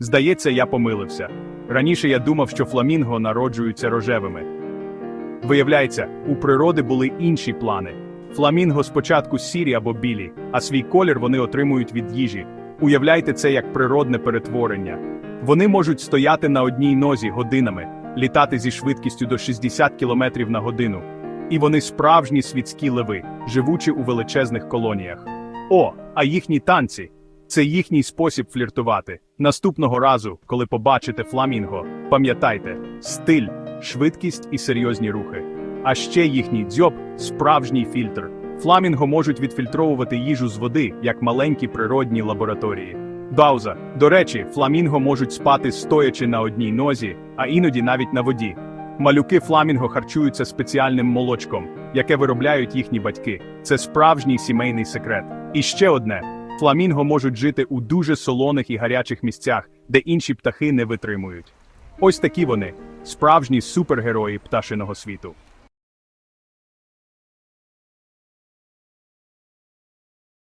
Здається, я помилився. Раніше я думав, що фламінго народжуються рожевими. Виявляється, у природи були інші плани. Фламінго спочатку сірі або білі, а свій колір вони отримують від їжі. Уявляйте це як природне перетворення. Вони можуть стояти на одній нозі годинами, літати зі швидкістю до 60 км на годину. І вони справжні світські леви, живучи у величезних колоніях. О, а їхні танці це їхній спосіб фліртувати. Наступного разу, коли побачите фламінго, пам'ятайте стиль, швидкість і серйозні рухи. А ще їхній дзьоб справжній фільтр. Фламінго можуть відфільтровувати їжу з води, як маленькі природні лабораторії. Дауза. До речі, фламінго можуть спати стоячи на одній нозі, а іноді навіть на воді. Малюки фламінго харчуються спеціальним молочком, яке виробляють їхні батьки. Це справжній сімейний секрет. І ще одне: фламінго можуть жити у дуже солоних і гарячих місцях, де інші птахи не витримують. Ось такі вони, справжні супергерої пташиного світу.